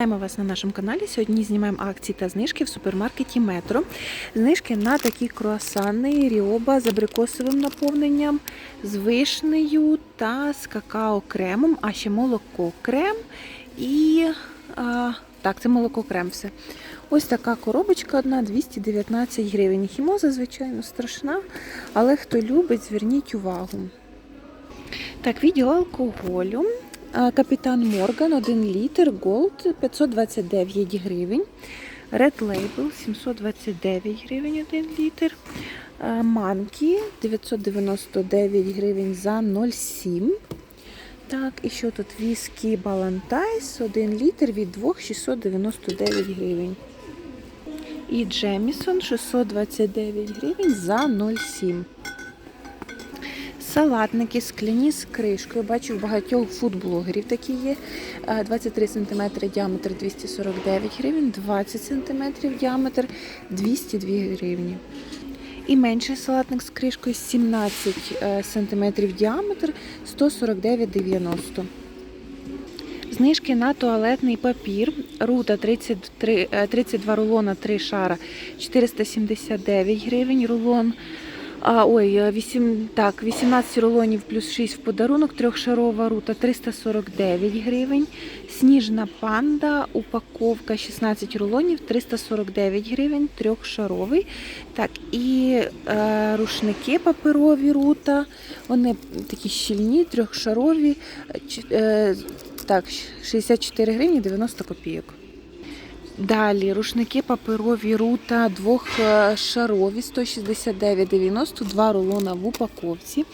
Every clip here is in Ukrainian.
Вітаємо вас на нашому каналі. Сьогодні знімаємо акції та знижки в супермаркеті Метро. Знижки на такі круасани Ріоба з абрикосовим наповненням, з вишнею та з какао-кремом, а ще молоко крем і а, так, це молоко крем все. Ось така коробочка одна 219 гривень. Хімоза, звичайно, страшна, але хто любить, зверніть увагу. Так, відділ алкоголю. Капітан Морган 1 літр, Gold 529 гривень. Red Label 729 гривень 1 літр. Манкі 999 гривень за 0,7. Так, і що тут? Віскі Балантайс 1 літр від 2 699 гривень. І Джемісон 629 гривень за 0,7. Салатники скляні з кришкою. Бачу, в багатьох фудблогерів такі є. Е, 23 см діаметр 249 гривень, 20 см діаметр 202 гривні. І менший салатник з кришкою 17 см діаметр 149,90. Знижки на туалетний папір. Рута 33, е, 32 рулона 3 шара 479 гривень рулон. А, ой, е, 8, так, 18 рулонів плюс 6 в подарунок, трьохшарова рута 349 гривень. Сніжна панда, упаковка 16 рулонів 349 гривень, трьохшаровий. Так, і е, рушники паперові рута. Вони такі щільні, трьохшарові. е, Е, так, 64 гривні 90 копійок. Далі рушники паперові рута двохшарові 169,90, два рулона в упаковці.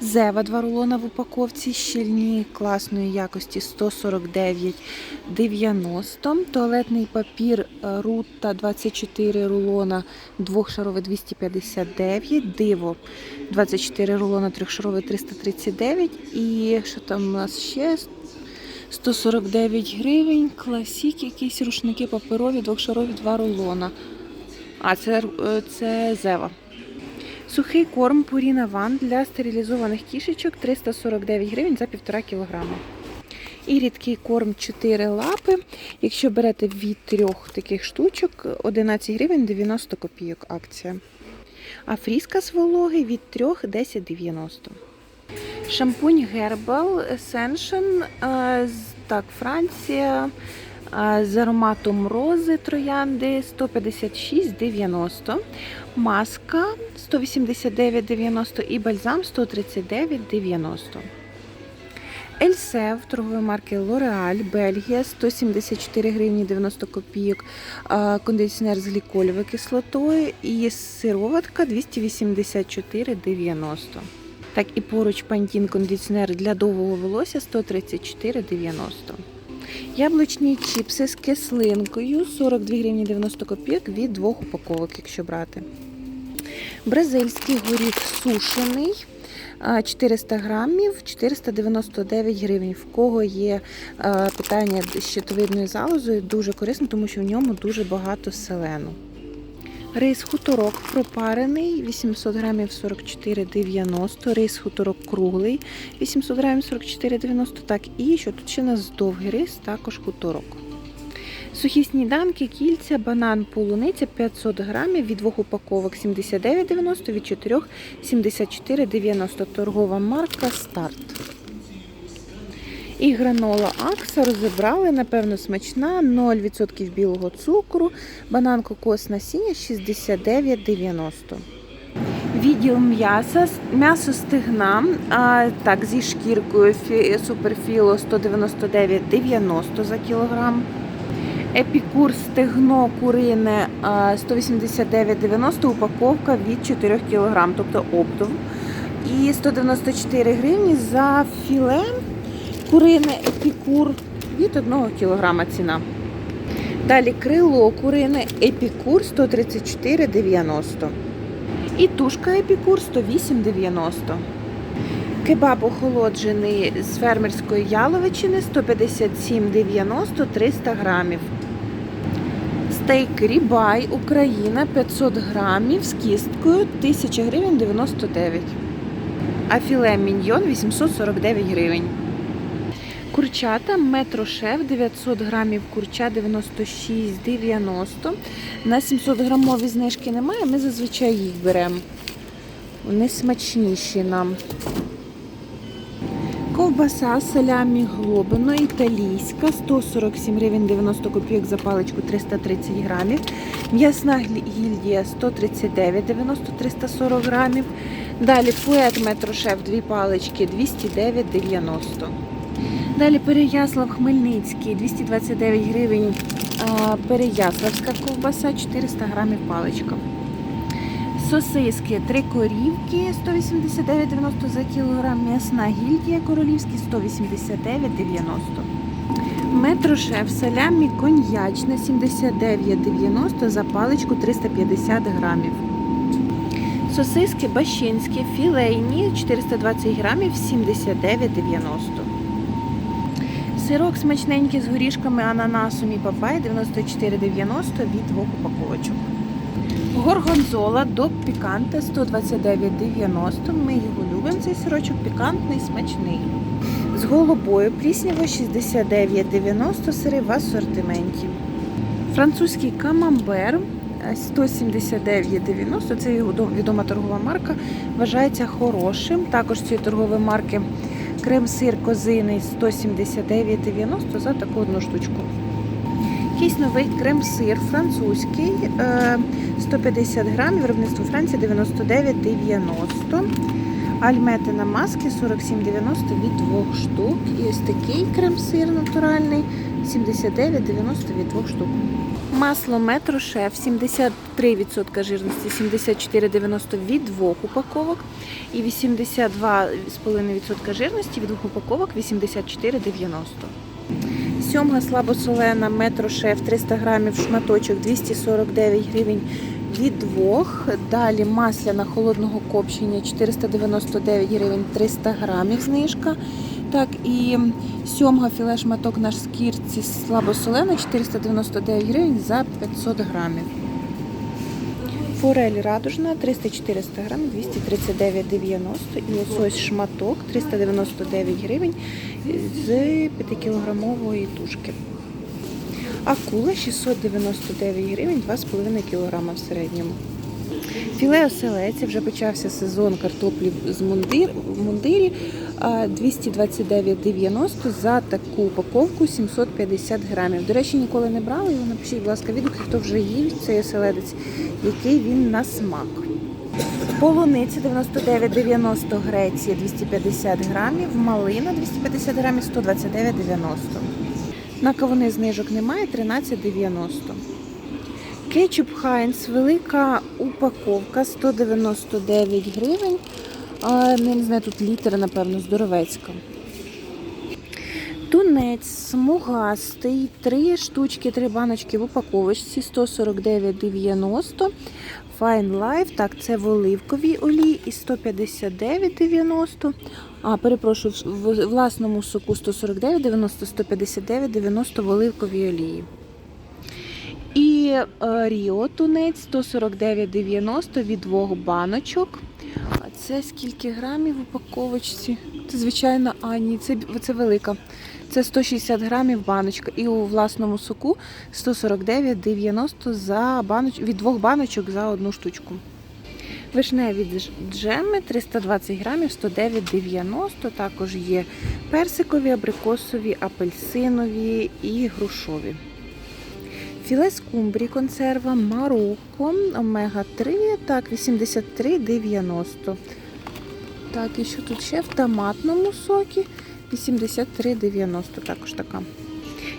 Зева два рулона в упаковці, щільні класної якості 149,90. Туалетний папір е, рута 24 рулона двохшаровий 259, диво 24 рулона трьохшаровий 339 і що там у нас ще 149 гривень, класік, якісь рушники паперові, двохшарові, два рулона. А, це, е, це зева. Сухий корм Purina One для стерилізованих кішечок 349 гривень за 1,5 кілограма. І рідкий корм 4 лапи. Якщо берете від трьох таких штучок, 11 гривень 90 копійок акція. А фріска з вологи від 3 10,90. Шампунь Herbal Ascension, е, так, Франція, е, з ароматом рози троянди 156,90, маска 189,90 і бальзам 139,90. Ельсев торгової марки L'Oreal, Бельгія 174 гривні 90 копійок, е, кондиціонер з глікольовою кислотою і сироватка 284,90. Так і поруч пантін кондиціонер для довгого волосся 134,90. Яблучні чіпси з кислинкою 42 гривні 90 копійок від двох упаковок, якщо брати. Бразильський горіх сушений 400 грамів 499 гривень. В кого є питання з щитовидною залозою, дуже корисно, тому що в ньому дуже багато селену. Рис хуторок пропарений 800 грамів 44,90. Рис хуторок круглий 800 грамів 44,90. Так, і що тут ще у нас довгий рис, також хуторок. Сухі сніданки, кільця, банан, полуниця 500 грамів від двох упаковок 79,90, від 4 74,90. Торгова марка Старт. І гранола Акса розібрали, напевно, смачна, 0% білого цукру, банан кокос насіння 69,90. Відділ м'яса, м'ясо стегна, а, так, зі шкіркою суперфіло 199,90 за кілограм. Епікур стегно курине а, 189,90 упаковка від 4 кг, тобто оптом. І 194 гривні за філе курине епікур від 1 кг ціна. Далі крило курине епікур 134,90. І тушка епікур 108,90. Кебаб охолоджений з фермерської яловичини 157,90 300 грамів. Стейк Рібай Україна 500 грамів з кісткою 1000 гривень 99. А філе міньйон 849 гривень. Курчата метро шеф 900 грамів курча 96,90. На 700 грамові знижки немає, ми зазвичай їх беремо. Вони смачніші нам. Ковбаса салямі глобино італійська 147 гривень 90 копійок за паличку 330 грамів. М'ясна гільдія 139,90 340 грамів. Далі фует метрошеф дві палички 209,90. Далі Переяслав Хмельницький 229 гривень. Переяславська ковбаса 400 грамів паличка. Сосиски три корівки 189,90 за кілограм. М'ясна гільдія королівський 189,90. Метрошеф салямі коньячна 79,90 за паличку 350 грамів. Сосиски бащинські філейні 420 грамів 79,90. Сирок смачненький з горішками, ананасом і папай 94,90 від двох упаковочок. Горгонзола до піканта 129,90. Ми його любимо. Цей сирочок пікантний, смачний. З голубою плісняво 69,90 сири в асортименті. Французький камамбер е, 179,90. Це його відома торгова марка. Вважається хорошим. Також цієї торгової марки крем-сир козиний 179,90 за таку одну штучку. Якийсь новий крем-сир французький, е, 150 грамів, виробництво Франції 99,90. Альмети на маски 47,90 від двох штук. І ось такий крем-сир натуральний 79,90 від двох штук. Масло метро шеф 73% жирності, 74,90 від двох упаковок. І 82,5% жирності від двох упаковок 84,90. Сьомга слабосолена метро шеф 300 грамів шматочок 249 гривень від двох. Далі масляна холодного копчення 499 гривень 300 грамів знижка. Так, і сьомга філе шматок на шкірці слабосолена 499 гривень за 500 грамів. Форель радужна 300-400 грамів 239,90 і лосось шматок 399 гривень з 5-кілограмової тушки. Акула 699 гривень 2,5 кг в середньому. Філе оселець вже почався сезон картоплі з мундир, в мундирі 229,90 за таку упаковку 750 грамів. До речі, ніколи не брала його. Напишіть, будь ласка, відгуки, хто вже їв цей оселедець, який він на смак. Полуниця 99,90 Греція 250 грамів, малина 250 грамів 129,90. На кавуни знижок немає 13,90. Кетчуп Хайнс, велика упаковка 199 гривень. А, не знаю, тут літера, напевно, здоровецька. Тунець смугастий, три штучки, три баночки в упаковочці 149,90. Fine Life, так, це в оливковій олії і 159,90. А, перепрошую, в власному соку 149,90, 159,90 в оливковій олії. І е, Ріо тунець 149,90 від двох баночок. А це скільки грамів в упаковочці? Це звичайно, а ні, це, це велика. Це 160 грамів баночка. І у власному соку 149,90 за баноч... від двох баночок за одну штучку. Вишневі джеми 320 грамів 109,90. Також є персикові, абрикосові, апельсинові і грушові. Філе скумбрії консерва Марокко омега-3, так, 83,90. Так, і що тут ще в томатному сокі 83,90 також така.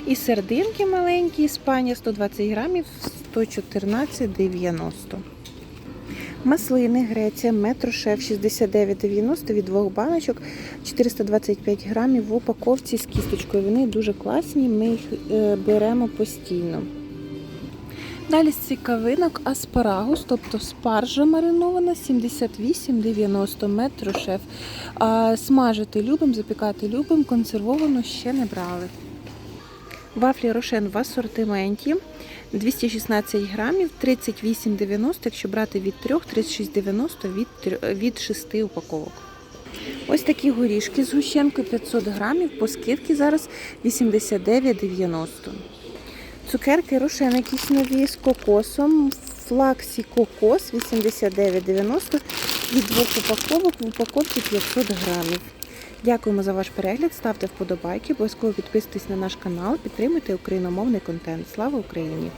І сердинки маленькі, Іспанія 120 грамів 114,90. Маслини Греція, метрошеф 69,90 від двох баночок, 425 грамів в упаковці з кісточкою. Вони дуже класні, ми їх е, беремо постійно. Далі з цікавинок аспарагус, тобто спаржа маринована 78,90 метрошеф. А, смажити любимо, запікати любимо, консервовану ще не брали. Вафлі Рошен в асортименті 216 грамів, 38,90, якщо брати від 3, 36,90 від, від 6 упаковок. Ось такі горішки з гущенкою 500 грамів, по скидці зараз 89,90. Цукерки Рошен якісь нові з кокосом. Флаксі кокос 89,90 від двох упаковок в упаковці 500 грамів. Дякуємо за ваш перегляд. Ставте вподобайки, обов'язково підписуйтесь на наш канал, підтримуйте україномовний контент. Слава Україні!